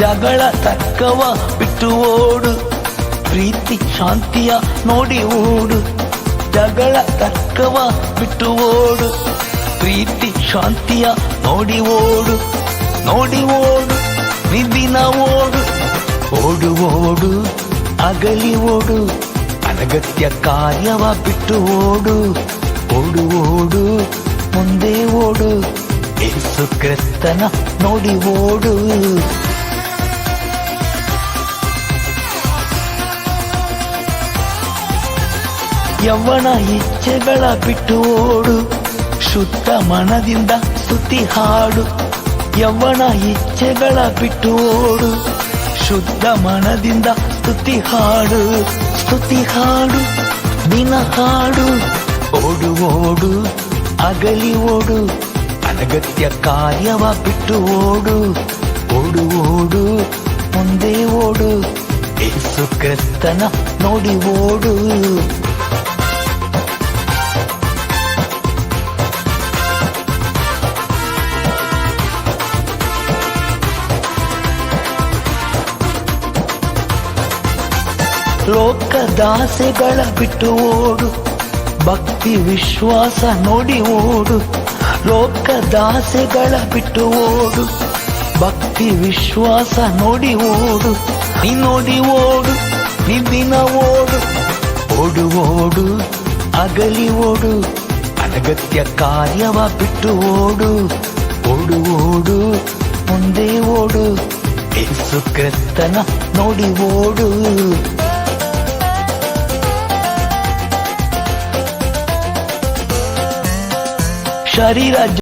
ಜಗಳ ತಕ್ಕವ ಬಿಟ್ಟು ಓಡು. ಪ್ರೀತಿ, ಶಾಂತಿಯ ನೋಡಿ ಓಡು. ಜಗಳ ತಕ್ಕವ ಬಿಟ್ಟು ಓಡು. ಪ್ರೀತಿ, ಶಾಂತಿಯ ನೋಡಿ ಓಡು. ನೋಡಿ ಓಡು ನಿದ್ದಿನ ಓಡು. ಓಡು ಓಡು, ಅಗಲಿ ಓಡು. ಅನಗತ್ಯ ಕಾರ್ಯವ ಬಿಟ್ಟು ಓಡು. ಓಡು ಓಡು, ಮುಂದೆ ಓಡು. ಏಸು ಕ್ರಿಸ್ತನ ನೋಡಿ ಓಡು. ಯವ್ವನ ಇಚ್ಛೆಗಳ ಬಿಟ್ಟು ಓಡು. ಶುದ್ಧ ಮನದಿಂದ ಸ್ತುತಿ ಹಾಡು. ಯವ್ವನ ಇಚ್ಛೆಗಳ ಬಿಟ್ಟು ಓಡು. ಶುದ್ಧ ಮನದಿಂದ ಸ್ತುತಿ ಹಾಡು. ಸ್ತುತಿ ಹಾಡು ದಿನ ಹಾಡು. ಓಡು ಓಡು, ಅಗಲಿ ಓಡು. ಅನಗತ್ಯ ಕಾರ್ಯವ ಬಿಟ್ಟು ಓಡು. ಓಡು ಓಡು, ಮುಂದೆ ಓಡು. ಯೇಸು ಕ್ರಿಸ್ತನ ನೋಡಿ ಓಡು. ಲೋಕದಾಸೆಗಳ ಬಿಟ್ಟು ಓಡು. ಭಕ್ತಿ, ವಿಶ್ವಾಸ ನೋಡಿ ಓಡು. ಲೋಕದಾಸೆಗಳ ಬಿಟ್ಟು ಓಡು. ಭಕ್ತಿ, ವಿಶ್ವಾಸ ನೋಡಿ ಓಡು. ನೀ ನೋಡಿ ಓಡು ನಿನ್ನ ಓಡು. ಓಡು ಓಡು, ಅಗಲಿ ಓಡು. ಅನಗತ್ಯ ಕಾರ್ಯವ ಬಿಟ್ಟು ಓಡು. ಓಡು ಓಡು, ಮುಂದೆ ಓಡು. ಏಸು ಕ್ರಿಸ್ತನ ನೋಡಿ ಓಡು. शरीर